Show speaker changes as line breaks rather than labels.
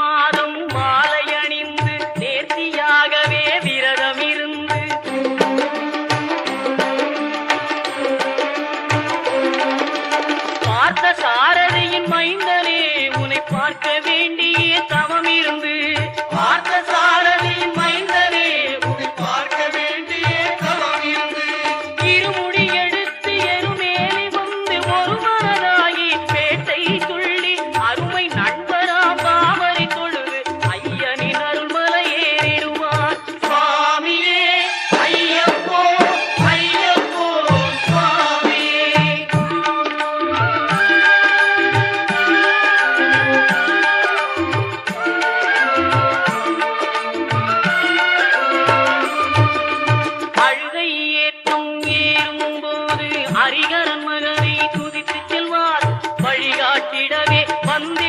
மாதம் மாலை அணிந்து நேர்த்தியாகவே விரதம் இருந்து பார்த்த சாரதியின் மைந்தனே உன்னை பார்க்க வேண்டி ಹರಿಗರ